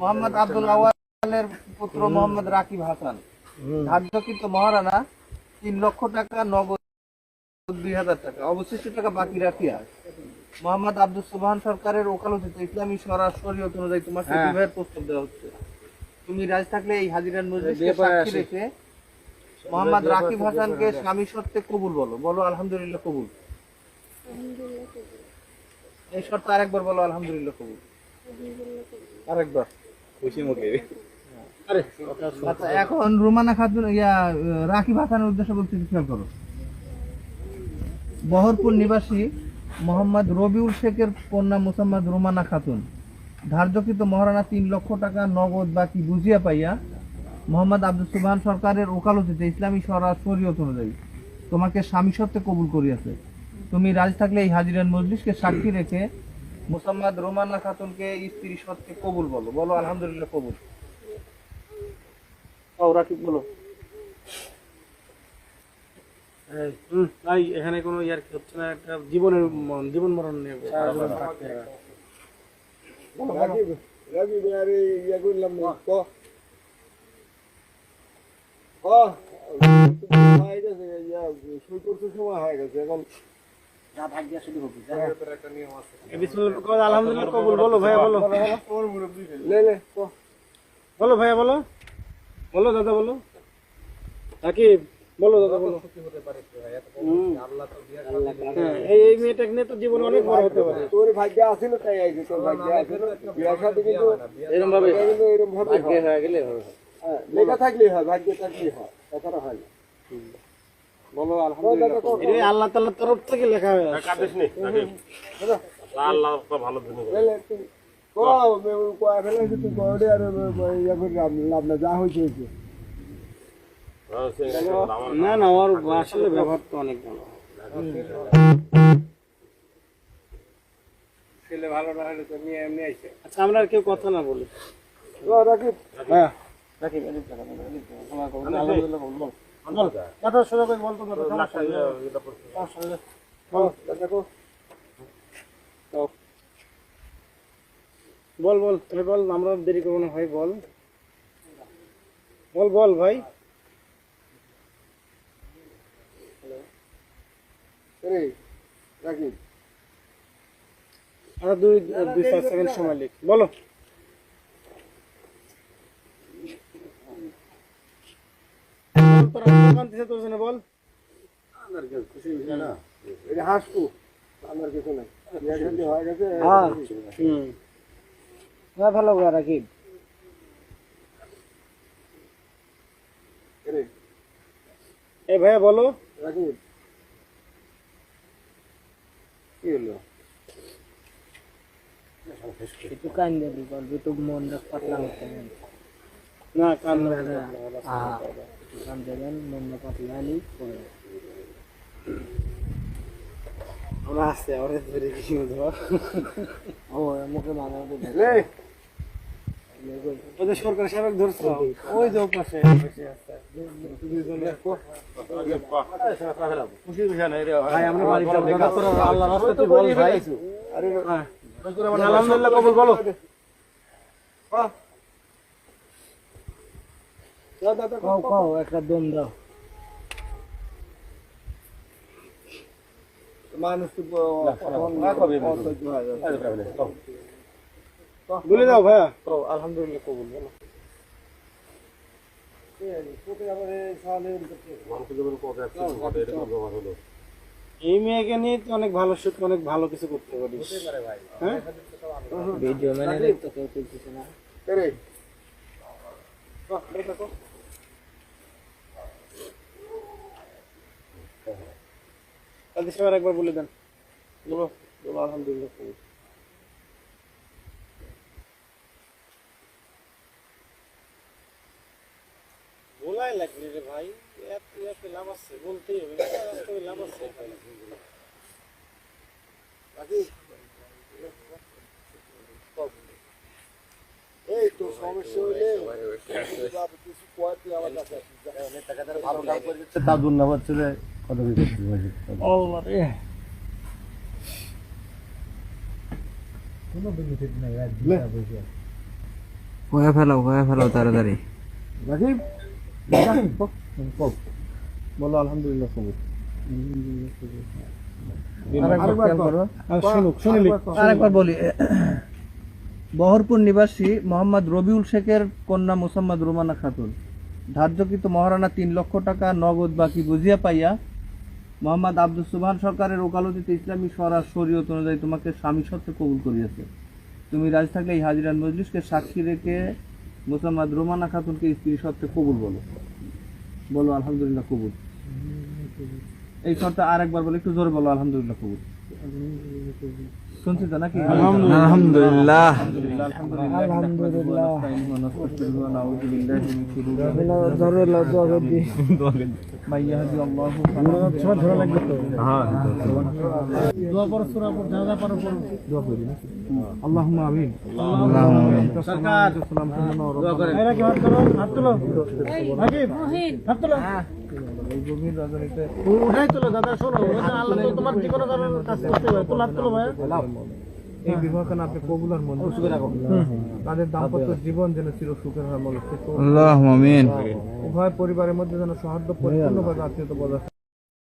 মোহাম্মদ আব্দুল আওয়ালের পুত্র মোহাম্মদ রাকিব হাসান। ধার্যকৃত মহারানা তিন লক্ষ টাকা নগদ দুই হাজার টাকা। অবশিষ্ট টাকা বাকি রাখিয়া মোহাম্মদ আব্দুল সুবহান সরকারের ওকালতিতে ইসলামী শরীয়ত অনুযায়ী তোমাকে হ্যাঁ। বিবাহের প্রস্তাব দেওয়া হচ্ছে। তুমি রাজ থাকলে এই হাজিরান মজলিসকে সাক্ষী রেখে মোহাম্মদ রাকিব হাসানকে স্বামী সত্ত্বে কবুল বলো। বলো আলহামদুলিল্লাহ কবুল। এই শর্ত আরেকবার বলো আলহামদুলিল্লাহ কবুল। আরেকবার। খুশি মুখে। আচ্ছা এখন রুমানা খাতুন ইয়া রাকিব হাসানের উদ্দেশ্য বলতে খেয়াল করো। বহরপুর নিবাসী মোহাম্মদ রবিউল শেখের কন্যা মোসাম্মদ রুমানা খাতুন। ধার্যকৃত মহারানা তিন লক্ষ টাকা নগদ বাকি বুঝিয়া পাইয়া মোহাম্মদ আব্দুল সুবহান সরকারের ওকালতিতে ইসলামী স্বরাজ শরীয়ত অনুযায়ী তোমাকে স্বামী সত্ত্বে কবুল করিয়াছে। তুমি রাজি থাকলে এই হাজিরান মজলিসকে সাক্ষী রেখে মোসাম্মদ রোমানা খাতুনকে স্ত্রী সত্ত্বে কবুল বলো। বলো আলহামদুলিল্লাহ কবুল। ও রাকিব বলো। ভাই এখানে কোনো ইয়ার কি হচ্ছে না একটা জীবনের জীবন মরণ নিয়ে সময় হয়ে গেছে এখন আলহামদুলিল্লাহ কবুল বলো ভাইয়া বলো। লে লে ক। বলো ভাইয়া বলো। বলো দাদা বলো। রাকিব বলো দাদা বলো। হ্যাঁ, এই এই মেয়েটাকে নিয়ে তো জীবন অনেক বড় হতে পারে। তোর ভাগ্য আছিল তাই আইছে তোর ভাগ্য আছিল বিয়ার সাথে কিন্তু এরকম ভাবে এরকম ভাবে হয়। গেলে হ্যাঁ, লেখা থাকলেই হয় ভাগ্য থাকলেই হয় তাছাড়া হয় না। বলো আলহামদুলিল্লাহ। আল্লাহ তাআলার তরফ থেকে লেখা হয়ে আছে। কাটিস নি আল্লাহ তো ভালো দিন লে লে তুই ক কয় ফেলে তুই কয়ডে আর ইয়া করে লাভ লাভ না যা না না ওর আসলে ব্যবহার তো অনেক ভালো। ছেলে ভালো না হলে তো নিয়ে এমনি আইছে। আচ্ছা আমরা আর কেউ কথা না বলি। তো রাকিব। হ্যাঁ। রাকিব আলহামদুলিল্লাহ বলো। বল। বল তুমি বল আমরা দেরি করব না ভাই বল বল বল ভাই আর দুই দুই সেকেন্ড সময় লিখ বল, আত্মা কান্দিছে তোর জন্য বল। আমার কাছে খুশি হইছে না। এটা আমার কিছু নাই। হয়ে গেছে হ্যাঁ। হুম। হ্যাঁ ভালো গো রাকিব রে। এই ভাইয়া বলো। রাকিব কি হলো? দিবি বলবি তো মন রাখ পাতলা হতে না কান কান দেবেন মন পাতলা করে আমরা আসছে আমরা ধরে কি ধর ও মুখে বাংলা লে ওদের সরকার সাবেক ওই যে। পাশে বসে আছে। ভাই আমরা বাড়ি যাব দাদা তোরা বল ভাই। আরে হ্যাঁ। আলহামদুলিল্লাহ কবুল বলো কও কও একটা দম দাও। মানুষ তো অসহ্য যাচ্ছে। বলে দাও ভাইয়া। আলহামদুলিল্লাহ কবুল বলো। এই মেয়েকে নিয়ে তো অনেক ভালো শুট অনেক ভালো কিছু করতে পারিস। হ্যাঁ? ভিডিও মানে তো কেউ তুলতেছে না। রে কাদের সাহেব একবার বলে দেন। বলো বলো আলহামদুলিল্লাহ কবুল বলাই লাগবে রে ভাই এত এত লাভ আছে বলতেই হবে লাভ আছে। এই তো সমস্যা হইলে কিছু কয় তুই আমার কাছে? ভালো কাজ করে তার ধন্যবাদ ছিল রে কয়ে কয়ে তাড়াতাড়ি বলো আলহামদুলিল্লাহ বলি বহরপুর নিবাসী মোহাম্মদ রবিউল শেখের কন্যা মোসাম্মদ রোমানা খাতুন ধার্যকৃত মহারানা তিন লক্ষ টাকা নগদ বাকি বুঝিয়া পাইয়া মোহাম্মদ আব্দুল সুবহান সরকারের ওকালতিতে ইসলামী স্বরাজ শরীয়ত অনুযায়ী তোমাকে স্বামী সত্ত্বে কবুল করিয়াছে। তুমি রাজি থাকলে এই হাজিরান মজলিসকে সাক্ষী রেখে মোসাম্মদ রোমানা খাতুনকে স্ত্রী সত্ত্বে কবুল বলো। বলো আলহামদুলিল্লাহ কবুল। এই শর্তে আরেকবার বলো, একটু জোরে বলো, আলহামদুলিল্লাহ কবুল। শুনছি তো নাকি আলহামদুলিল্লাহ من এই তাদের জীবন যেন চির সুখের মনে উভয় পরিবারের মধ্যে যেন সৌহার্দ্য পরিপূর্ণভাবে আত্মীয়তা বজায়